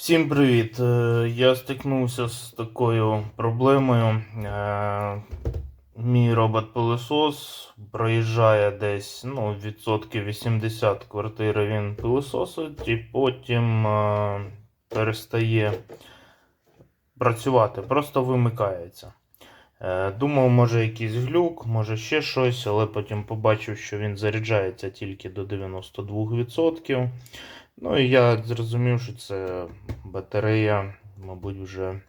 Всім привіт! Е, Я стикнувся з такою проблемою. Е, Мій робот-пилосос проїжджає десь ну, відсотків 80 квартири він пилососить і потім е, перестає працювати, просто вимикається. Думав, може якийсь глюк, може ще щось, але потім побачив, що він заряджається тільки до 92%. Ну і я зрозумів, що це батарея, мабуть, вже е,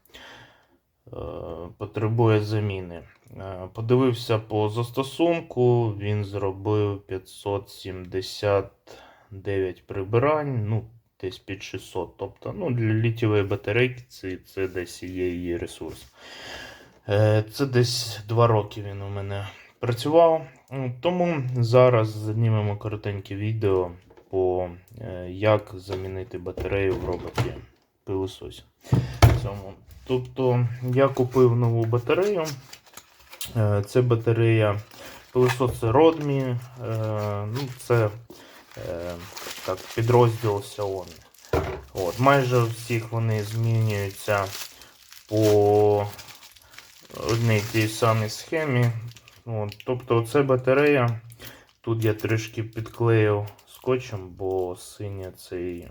потребує заміни. Е, подивився по застосунку, він зробив 579 прибирань, ну, десь під 600. Тобто, ну, для літієвої батарейки це, це десь є її ресурс. Е, це десь 2 роки він у мене працював. Тому зараз знімемо коротеньке відео по е, як замінити батарею в роботі пилососі. Тобто я купив нову батарею. Е, Це батарея пилососи Rodmi. Е, Ну, це так, підрозділ Xiaomi. От, майже всіх вони змінюються по одній тій самій схемі. От, тобто це батарея. Тут я трішки підклеїв скотчем, бо синя цей, е,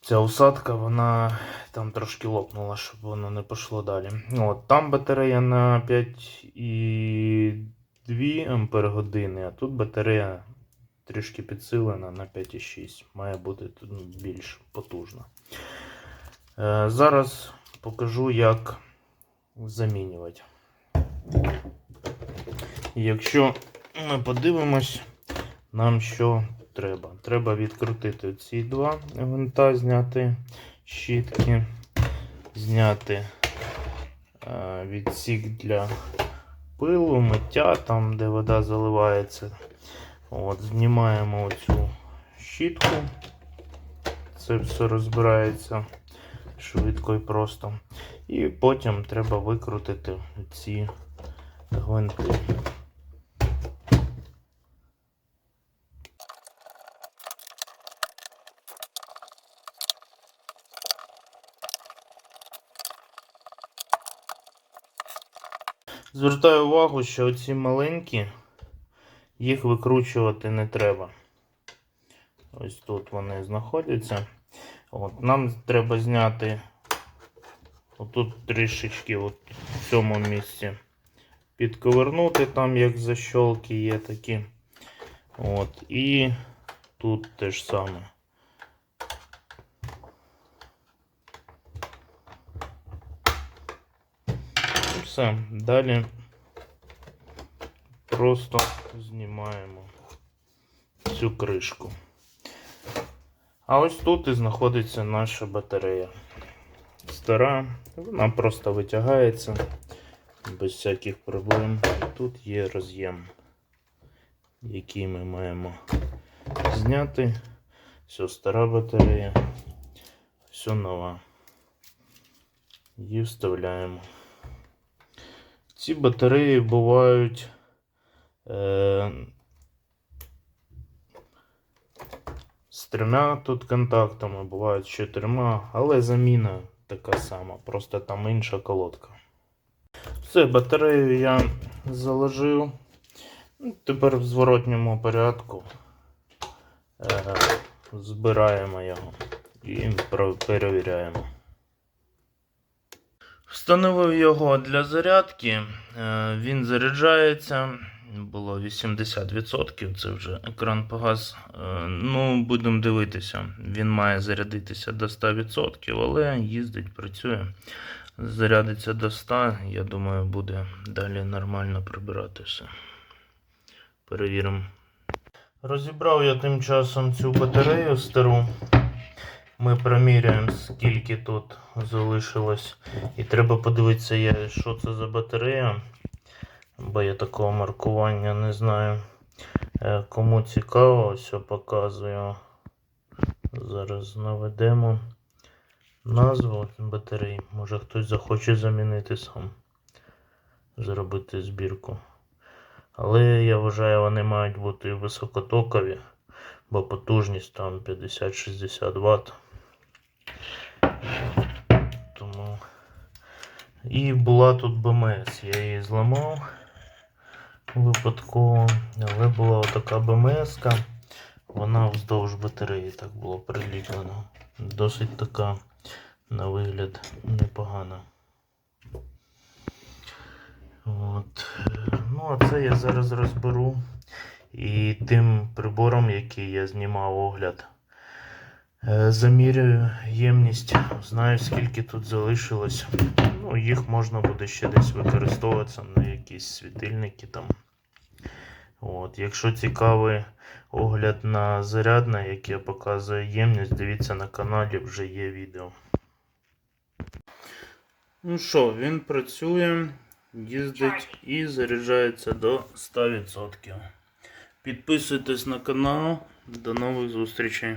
ця усадка, вона там трошки лопнула, щоб воно не пішло далі. От, там батарея на 5,2 Ампер години, а тут батарея трішки підсилена на 5,6. Має бути більш потужна. Е, зараз покажу, як замінювати. Якщо ми подивимось, нам що треба. Треба відкрутити ці два гвинта, зняти щітки, зняти е, відсік для пилу, миття, там, де вода заливається. От, Знімаємо оцю щітку. Це все розбирається швидко і просто. І потім треба викрутити ці гвинти. Звертаю увагу, що оці маленькі, їх викручувати не треба. Ось тут вони знаходяться. От, нам треба зняти отут трішечки от в цьому місці підковернути, там як защолки є такі. От, і тут те ж саме. І все. Далі просто знімаємо цю кришку. А ось тут і знаходиться наша батарея. Стара, вона просто витягається без всяких проблем. І тут є роз'єм, який ми маємо зняти. Все стара батарея, все нова. Її вставляємо. Ці батареї бувають. Е, з трьома тут контактами, бувають з чотирма, але заміна така сама, просто там інша колодка. Все, батарею я заложив. Ну, Тепер в зворотньому порядку е, збираємо його і перевіряємо. Встановив його для зарядки. Е, Він заряджається. Було 80%, це вже екран погас. Е, Ну, будемо дивитися. Він має зарядитися до 100%, але їздить, працює. Зарядиться до 100, я думаю, буде далі нормально прибирати все. Перевіримо. Розібрав я тим часом цю батарею стару. Ми проміряємо, скільки тут залишилось. І треба подивитися, що це за батарея. Бо я такого маркування не знаю. Е, Кому цікаво, ось показую. Зараз наведемо назву батареї. Може хтось захоче замінити сам. Зробити збірку. Але я вважаю, вони мають бути високотокові, бо потужність там 50-60 Вт. Тому. І була тут БМС. Я її зламав випадково, але була отака БМС, -ка. Вона вздовж батареї так було приліплено. Досить така, на вигляд, непогана. От. Ну, а це я зараз розберу. І тим прибором, який я знімав огляд, замірюю ємність, знаю скільки тут залишилось. Ну, їх можна буде ще десь використовуватися на якісь світильники там. От, якщо цікавий огляд на зарядне, яке показує ємність, дивіться на каналі, вже є відео. Ну що, він працює, їздить і заряджається до 100%. Підписуйтесь на канал. До нових зустрічей.